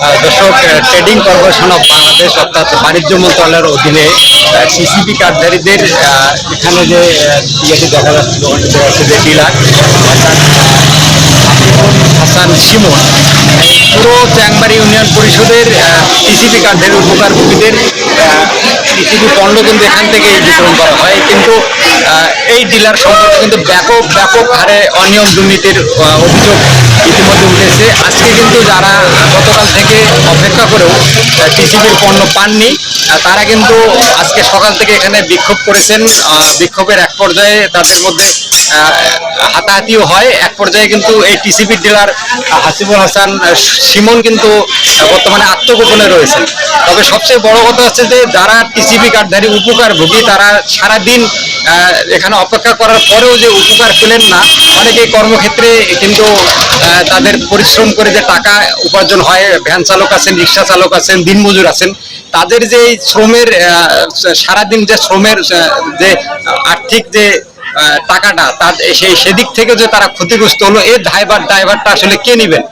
দর্শক trading corporation of Bangladesh অর্থাৎ বাণিজ্য মন্ত্রণালয়ের অধীনে সিসিপি কার্ডধারীদের এখানে যে ইয়েটি দেখা যাচ্ছে যে ডিলার হাসান এই পুরো চ্যাংমারি ইউনিয়ন পরিষদের টিসিপি কার্ডের উপকারভোগীদের টিসিপি পণ্য কিন্তু এখান থেকেই বিতরণ করা হয়। কিন্তু এই ডিলার সম্পর্কে কিন্তু ব্যাপক ব্যাপক হারে অনিয়ম দুর্নীতির অভিযোগ ইতিমধ্যে উঠেছে। আজকে কিন্তু যারা গতকাল থেকে অপেক্ষা করেও টিসিবির পণ্য পাননি। তারা কিন্তু আজকে সকাল থেকে এখানে বিক্ষোভ করেছেন। বিক্ষোভের এক পর্যায়ে তাদের মধ্যে হাতাহাতিও হয়। এক পর্যায়ে কিন্তু এই টিসিবি ডিলার হাসিবুল হাসান সিমন কিন্তু বর্তমানে আত্মগোপনে রয়েছেন। তবে সবচেয়ে বড় কথা হচ্ছে যে, যারা টিসিবি কার্ডধারী উপকারভোগী, তারা সারাদিন এখানে অপেক্ষা করার পরেও যে উপকার পেলেন না অনেকেই কর্মক্ষেত্রে কিন্তু তাদের পরিশ্রম করে যে টাকা উপার্জন হয়, ভ্যান চালক আছেন, রিক্সা চালক আছেন, দিনমজুর আছেন, তাদের যে শ্রমের সারাদিন যে শ্রমের যে আর্থিক যে টাকাটা, তার সেই সেদিক থেকে যে তারা ক্ষতিগ্রস্ত হলো এই ড্রাইভার ড্রাইভারটা আসলে কে নেবেন?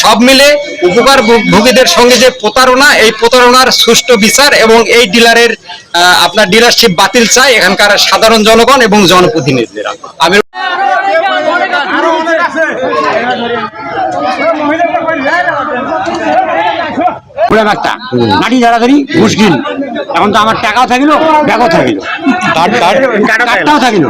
সব মিলে উপকার ভোগীদের সঙ্গে যে প্রতারণা, এই প্রতারণার সুষ্ঠু বিচার এবং এই ডিলারের আপনার ডিলারশিপ বাতিল চাই এখানকার সাধারণ জনগণ এবং জনপ্রতিনিধিরা। আমি নাটি ঝাড়াঝাড়ি মুশকিল। এখন তো আমার টাকাও থাকিল ব্যাগও থাকিল। কার্ডটাও থাকিল।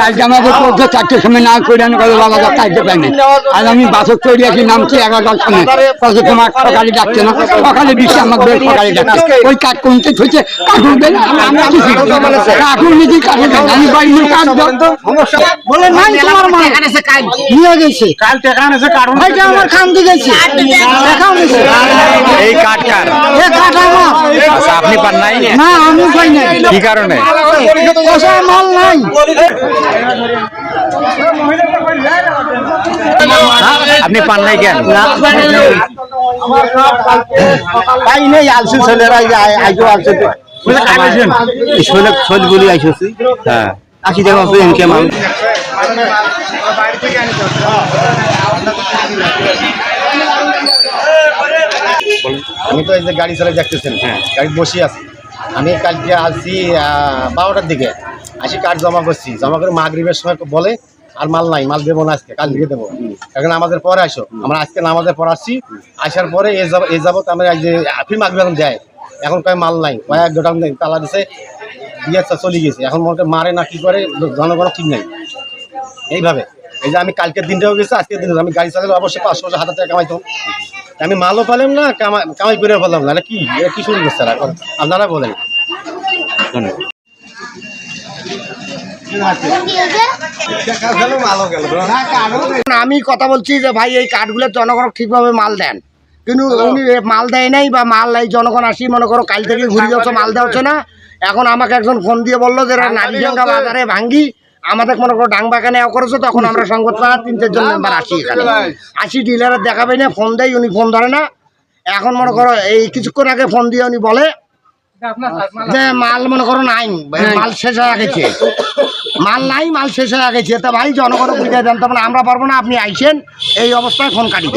কালকে আমাকে পড়ছে চারটের সময় না করে আমি কথা বাবা কালকে পাইনি আর আমি বাসক তৈরি আছি নামছি এগারোটার সময়। কত তোমার সকালে ডাকছে না? সকালে দিচ্ছে আমাকে বের সকালে ডাকছে। ওই কাঠ কোনতে থইছে কাকুর বের কাকুর নিজে কাঠে দেন? আমি বাড়ি নিয়ে কাঠ বলে নাই তোমার মা। নিয়ে গেছে। কাল টেকা এনেছে কারণ আমার খান দিয়ে গেছে। দেখাও এই কার্ড কার? এ কাঠ আমার আচ্ছা আপনি পান নাই না। আমি পাই নাই। কি কারণে? পয়সা মাল নাই। আপনি পান নাই কেন? পাই নেই। আলসি ছেলেরা আইজো আলসি শৈল শৈল বলি আইসছি। হ্যাঁ। আশি টাকা এনকে মাল। আমি তো এই যে গাড়ি চালাই দেখতেছেন হ্যাঁ। গাড়ি বসে আছি। আমি কালকে আসছি বারোটার দিকে। আসি কার্ড জমা করছি। জমা করে মাগরিবের সময় বলে আর মাল নাই মাল দেবো না আজকে কাল দিকে দেবো। এখন আমাদের পরে আসো। আমরা আজকে নামাজের পর আসছি। আসার পরে এ যাব এ যাবত আমরা এই যে আফি মাগরি এখন দেয়। এখন কয় মাল নাই কয়েক গোটাম তালা দিছে দিয়ে চলে গেছে এখন মনে করে মারে না কি করে জনগণ ঠিক নাই। এইভাবে। এই যে আমি কালকের দিনটাও গেছি আজকের দিন আমি গাড়ি চালালে অবশ্যই পাঁচশো হাজার টাকা কামাইতো। আমি মালও পেলাম না কামাই কামাই করে ফেললাম না। কি? এটা কি শুরু করছে আপনারা বলেন। আমি কথা বলছি যে ভাই এই কার্ডগুলো জনগণ ঠিকভাবে মাল দেন। কিন্তু উনি মাল দেয় নাই বা মাল নাই জনগণ আসি মনে করো কাল থেকে ঘুরে যাচ্ছে মাল দেওয়া হচ্ছে না। এখন আমাকে একজন ফোন দিয়ে বলল যে নারিডাঙ্গা বাজারে ভাঙ্গি। আমাদের মনে করো ডাং বাগানে করেছে তখন আমরা সংবাদ পাড়া তিন চারজন মেম্বার আসি এখানে। আসি ডিলারের দেখাবে না ফোন দেয় উনি ফোন ধরে না। এখন মনে করো এই কিছুক্ষণ আগে ফোন দিয়ে উনি বলে যে মাল মনে করো নাই মাল শেষ হয়ে গেছে। মাল নাই মাল শেষ হয়ে গেছে। তা ভাই জনগণ বুঝে দেন। তখন আমরা পারব না আপনি আইসেন এই অবস্থায় ফোন কাটি